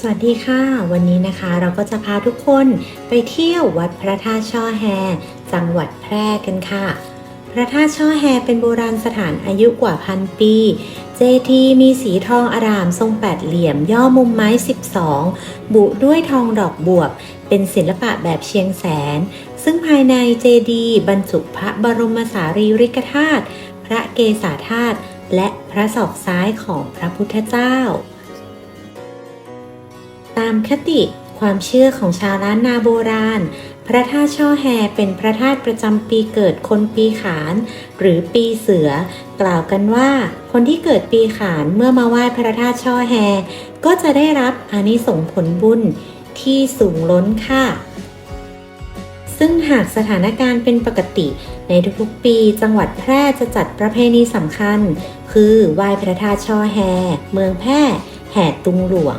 สวัสดีค่ะ วันนี้นะคะเราก็จะพาทุกคนไปเที่ยววัดพระธาตุช่อแฮ จังหวัดแพร่กันค่ะ พระธาตุช่อแฮเป็นโบราณสถานอายุกว่าพันปี เจทีย์มีสีทองอารามทรงแปดเหลี่ยมย่อมุมไม้ 12 บุด้วยทองดอกบวบ เป็นศิลปะแบบเชียงแสน ซึ่งภายในเจดีย์บรรจุพระบรมสารีริกธาตุพระเกศาธาตุและพระศอกซ้ายของพระพุทธเจ้าามคติความเชื่อของชาวล้านนาโบราณ พระธาตุช่อแฮเป็นพระธาตุประจำปีเกิดคนปีขาน หรือปีเสือ กล่าวกันว่า คนที่เกิดปีขานเมื่อมาไหว้พระธาตุช่อแฮ ก็จะได้รับอานิสงส์ผลบุญที่สูงล้นค่ะ ซึ่งหากสถานการณ์เป็นปกติ ในทุกๆปีจังหวัดแพร่จะจัดประเพณีสำคัญ คือไหว้พระธาตุช่อแฮ เมืองแพร่แห่ตุงหลวง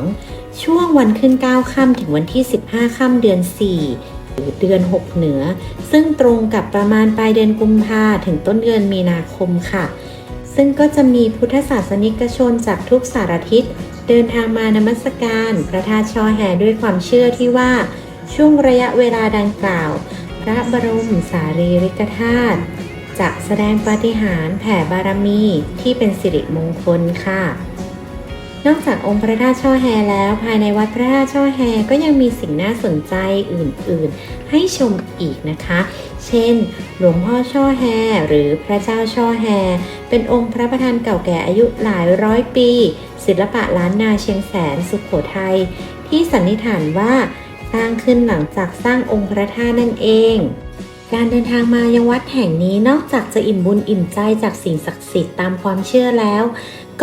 ช่วงวันขึ้น 9 ค่ำถึงวันที่ 15 ค่ำเดือน 4 หรือเดือน 6 เหนือ ซึ่งตรงกับประมาณปลายเดือนกุมภาถึงต้นเดือนมีนาคมค่ะ ซึ่งก็จะมีพุทธศาสนิกชนจากทุกสารทิศ เดินทางมานมัสการ พระธาตุช่อแฮด้วยความเชื่อที่ว่า ช่วงระยะเวลาดังกล่าว พระบรมสารีริกธาตุจะแสดงปาฏิหาริย์แผ่บารมีที่เป็นสิริมงคลค่ะ นอกจากองค์พระธาตุช่อแฮแล้ว ภายในวัดพระธาตุช่อแฮก็ยังมีสิ่งน่าสนใจอื่นๆ ให้ชมอีกนะคะ เช่น หลวงพ่อช่อแฮหรือพระเจ้าช่อแฮเป็นองค์พระประธานเก่าแก่อายุหลายร้อยปี ศิลปะล้านนาเชียงแสนสุขโขทัยที่สันนิษฐานว่าสร้างขึ้นหลังจากสร้างองค์พระธาตุนั่นเองการเดินทางมายังวัดแห่งนี้นอกจากจะอิ่มบุญอิ่มใจจากสิ่งศักดิ์สิทธิ์ตามความเชื่อแล้ว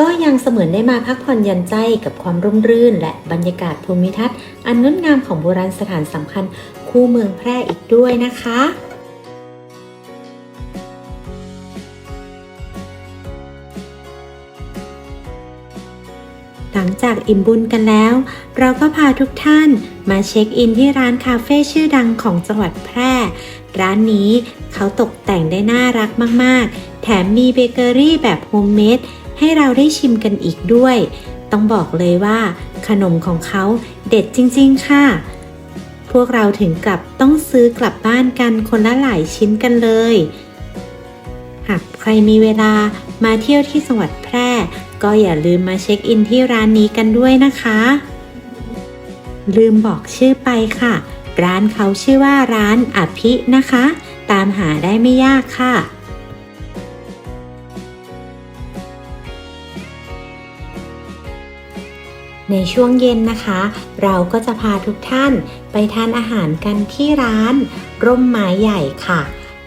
ก็ยังเสมือนได้มาพักผ่อนยันใจกับความร่มรื่น และบรรยากาศภูมิทัศน์อันงดงามของโบราณสถานสำคัญคู่เมืองแพร่อีกด้วยนะคะหลังจากอิ่มบุญกันแล้ว เราก็พาทุกท่านมาเช็คอินที่ร้านคาเฟ่ชื่อดังของจังหวัดแพร่ ร้านนี้เขาตกแต่งได้น่ารักมาก ๆ แถมมีเบเกอรี่แบบโฮมเมด ให้เราได้ชิมกันอีกด้วย ต้องบอกเลยว่า ขนมของเขาเด็ดจริง ๆ ค่ะ พวกเราถึงกับต้องซื้อกลับบ้านกันคนละหลายชิ้นกันเลย หากใครมีเวลามาเที่ยวที่จังหวัดแพร่ ก็อย่าลืมมาเช็คอินที่ร้านนี้กันด้วยนะคะ ลืมบอกชื่อไปค่ะ ร้านเขาชื่อว่าร้านอภินะคะ ตามหาได้ไม่ยากค่ะ ในช่วงเย็นนะคะ เราก็จะพาทุกท่านไปทานอาหารกันที่ร้าน ร่มไม้ใหญ่ค่ะ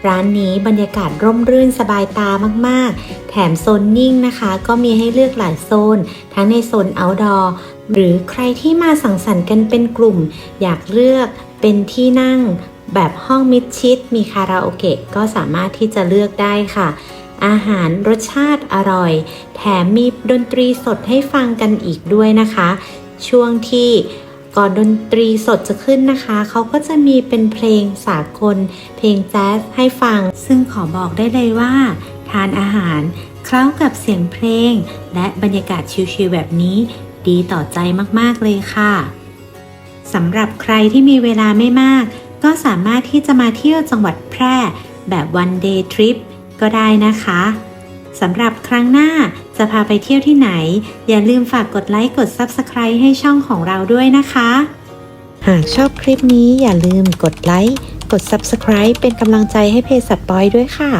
ร้านนี้บรรยากาศร่มรื่นสบายตามาก ๆ แถมโซนนิ่งนะคะ ก็มีให้เลือกหลายโซน ทั้งในโซน outdoor หรือใครที่มาสังสรรค์กันเป็นกลุ่ม อยากเลือกเป็นที่นั่งแบบห้องมิดชิด มีคาราโอเกะก็สามารถที่จะเลือกได้ค่ะ อาหารรสชาติอร่อย แถมมีดนตรีสดให้ฟังกันอีกด้วยนะคะ ช่วงที่ก่อนดนตรีสดจะขึ้นนะคะ เขาก็จะมีเป็นเพลงสากล เพลงแจ๊สให้ฟัง ซึ่งขอบอกได้เลยว่า ทานอาหารเคล้ากับเสียงเพลง และบรรยากาศชิลๆแบบนี้ ดีต่อใจมากๆเลยค่ะสำหรับใครที่มีเวลาไม่มาก ก็สามารถที่จะมาเที่ยวจังหวัดแพร่ แบบ one day trip ก็ได้นะคะสำหรับครั้งหน้าจะพาไปเที่ยวที่ไหน อย่าลืมฝากกดไลค์กด Subscribe ให้ช่องของเราด้วยนะคะ หากชอบคลิปนี้อย่าลืมกดไลค์กด Subscribe เป็นกำลังใจให้เพจสัตว์ปอยด้วยค่ะ